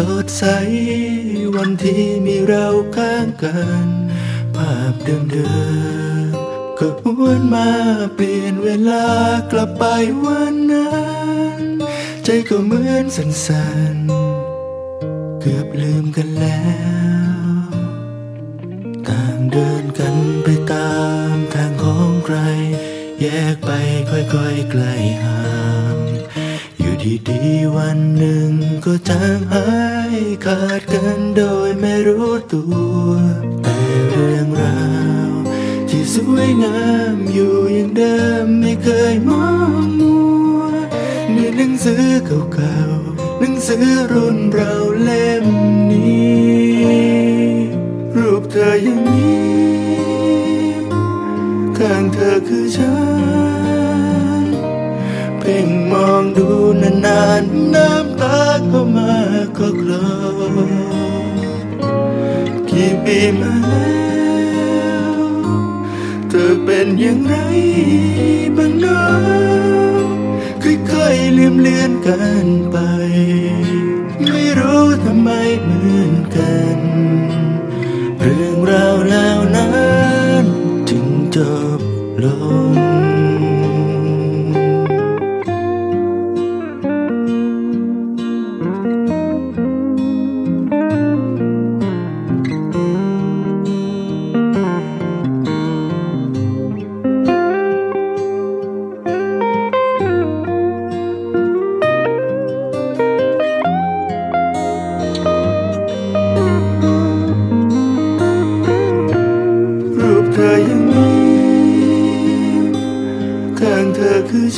สดใส วันที่มีเราข้างกัน ภาพเดิมๆก็วนมาเปลี่ยนเวลากลับไปวันนั้น ใจก็เหมือนสั่นๆ เกือบลืมกันแล้ว ต่างเดินกันไปตามทางของใคร แยกไปค่อยๆไกลห่าง อยู่ดีวันหนึ่งก็จางหายขาดกันโดยไม่รู้ตัวแต่เรื่องราวที่สวยงามอยู่อย่างเดิมไม่เคยมองมัวในหนังสือเก่าๆหนังสือรุ่นเราเล่มนี้ รูปเธอยังมีข้างเธอคือฉัน พ่งมองดูนานๆน้ำตาก็มาก็คลอกี่ปีมาแล้วเธอเป็นอย่างไรบ้างเนะค่อยๆลืมเลือนกันไป ไม่รู้ทำไมเหมือนกัน เรื่องราวแล้ว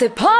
ตั้ง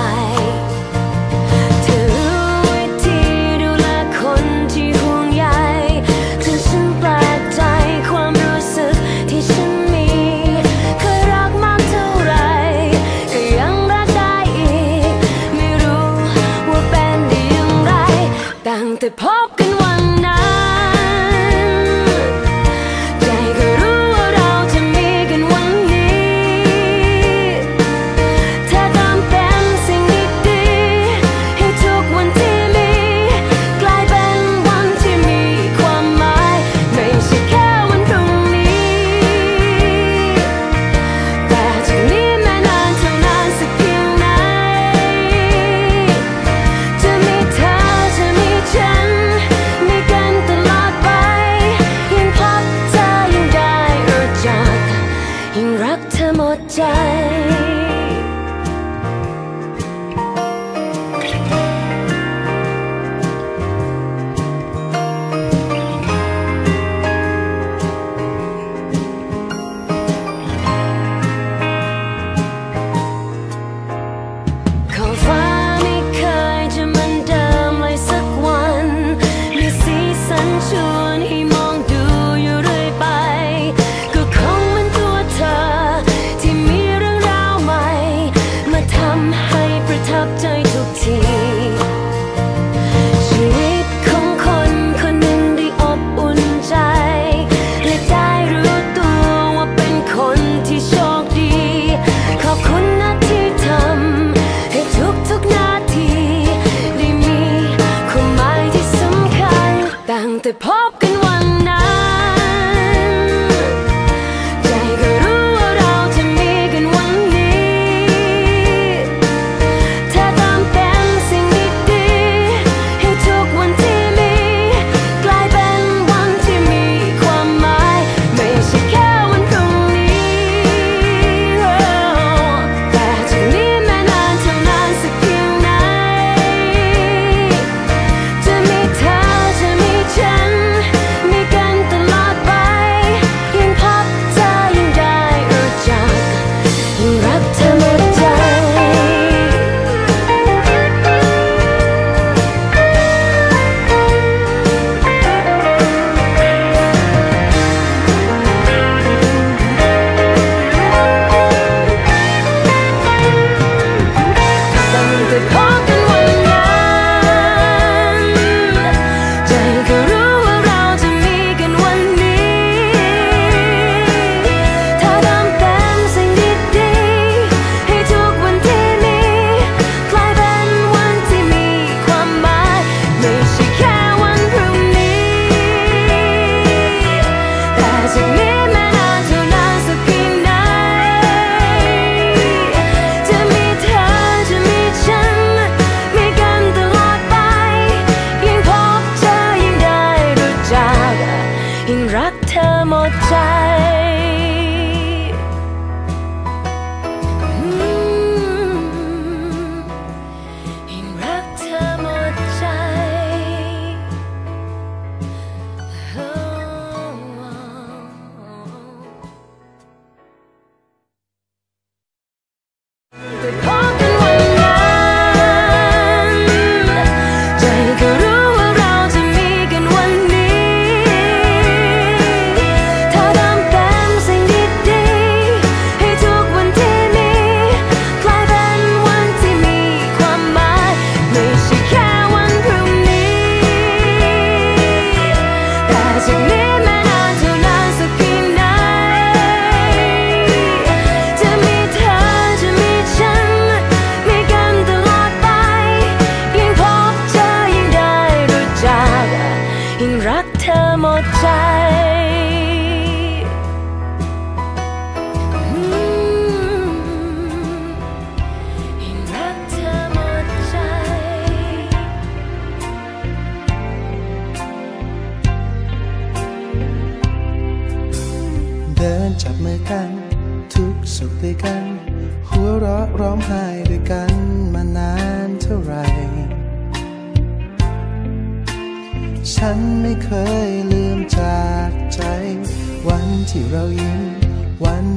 ม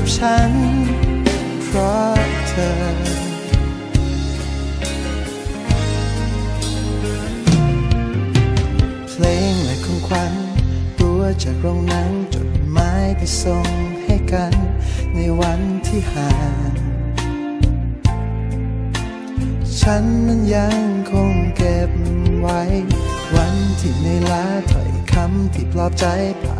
ับฉัน เพราะเธลงและของขวัญตัวจากโรงนังจดหมายที่ส่งให้กัน ในวันที่ห่าง ฉันนั้นยังคงเก็บไว้ วันที่ในลาถ้อยคำที่ปลอบใจผ่า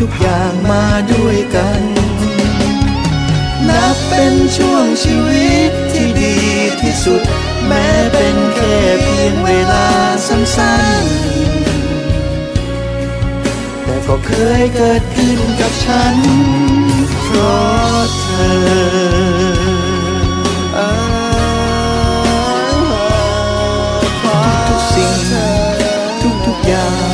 ทุกๆอย่างมาด้วยกัน นับเป็นช่วงชีวิตที่ดีที่สุด แม้เป็นแค่เพียงเวลาสั้นๆ แต่ก็เคยเกิดขึ้นกับฉัน เพราะเธอทุกๆสิ่งทุกๆอย่าง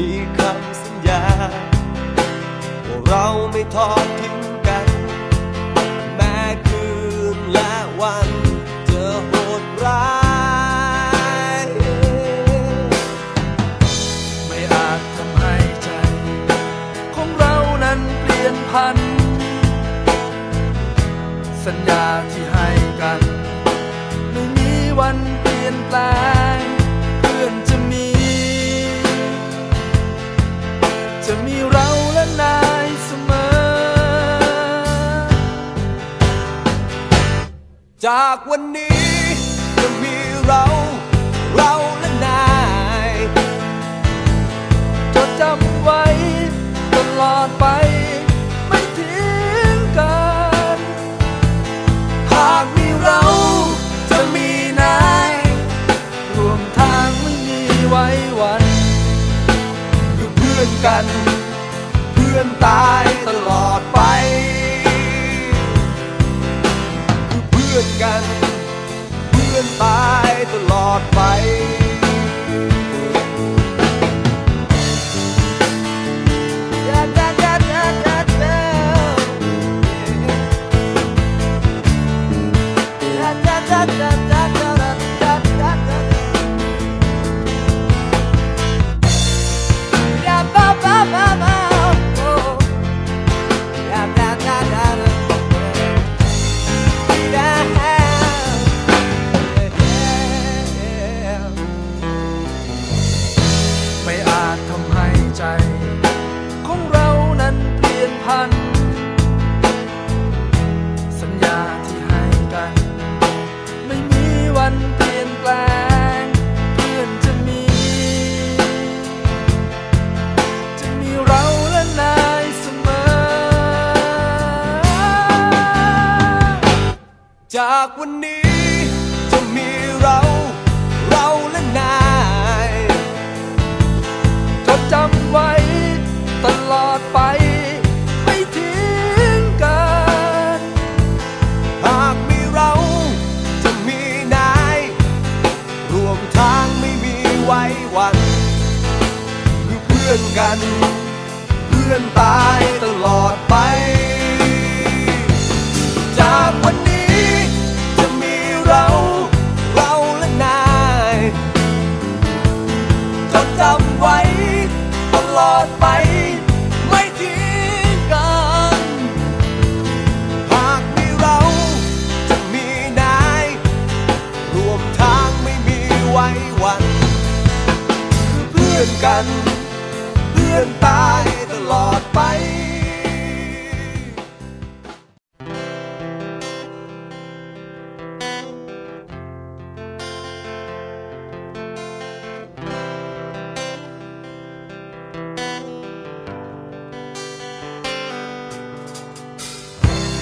มีคำสัญญาว่าเราไม่ทอดทิ้งกัน แม้คืนและวันเจะโหดร้าย ไม่อาจทำให้ใจ ของเรานั้นเปลี่ยนพัน สัญญาที่ให้กัน ไม่มีวัน จากวันนี้จะมีเราันคือเพื่อนกัน เพื่อนตายตลอดไป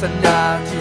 ษณาที